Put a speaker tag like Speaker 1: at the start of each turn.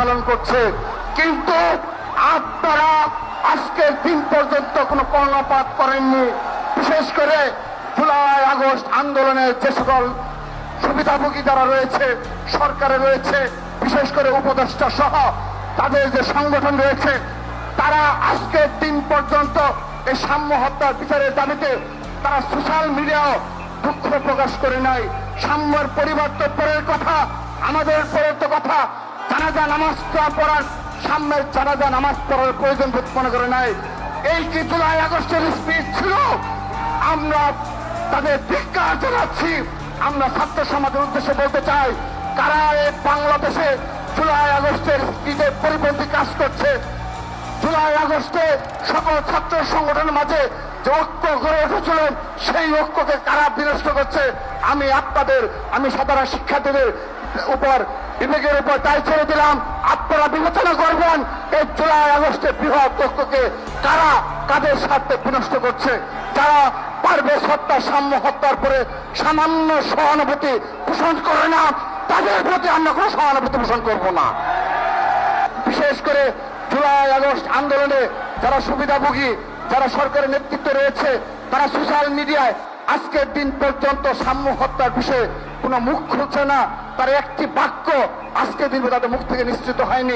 Speaker 1: পালন করছে। কিন্তু আপনারা আজকের দিন পর্যন্ত কোনো কর্ণপাত করেননি। বিশেষ করে জুলাই, আগস্ট আন্দোলনের যে সকল সুবিধাভোগী যারা রয়েছে, সরকারে রয়েছে, বিশেষ করে উপদেষ্টা সহ তাদের যে সংগঠন রয়েছে, তারা আজকের দিন পর্যন্ত এই সাম্য হত্যার বিচারের দাবিতে তারা সোশ্যাল মিডিয়াও দুঃখ প্রকাশ করে নাই। সাম্যের পরিবর্তন পরের কথা, আমাদের পরের তো কথা জানাজা নামাজটা পড়ার সামনের জানাজা, নামাজ পড়ার প্রয়োজন বোধ মনে করে নাই। এই কি জুলাই আগস্টের স্পিচ ছিল, আমরা তাদের ধিক্কার জানাচ্ছি আমরা ছাত্র সমাজের উদ্দেশ্যে বলতে চাই, কারা এই বাংলাদেশে জুলাই আগস্টের স্পিচের পরিপন্থী কাজ করছে? জুলাই আগস্টে সকল ছাত্র সংগঠনের মাঝে যে ঐক্য গড়ে উঠেছিলেন সেই ঐক্যকে কারা বিনষ্ট করছে, আমি আপনাদের, আমি সাধারণ শিক্ষার্থীদের উপর, বিবেকের উপর তাই ছেড়ে দিলাম। আপনারা বিবেচনা করবেন, এই জুলাই আগস্টে বৃহৎ ঐক্যকে কারা কাদের স্বার্থে বিনষ্ট করছে। যারা পারবে হত্যা সাম্য হত্যার পরে সামান্য সহানুভূতি পোষণ করে না, তাদের প্রতি আমরা কোনো সহানুভূতি পোষণ করব না। বিশেষ করে জুলাই আগস্ট আন্দোলনে যারা সুবিধাভোগী যারা সরকারের নেতৃত্বে রয়েছে, তারা সোশ্যাল মিডিয়ায় আজকের দিন পর্যন্ত সাম্য হত্যার বিষয়ে কোনো মুখ খুলছে না। তার একটি বাক্য আজকের দিন তাদের মুখ থেকে নিশ্চিত হয়নি।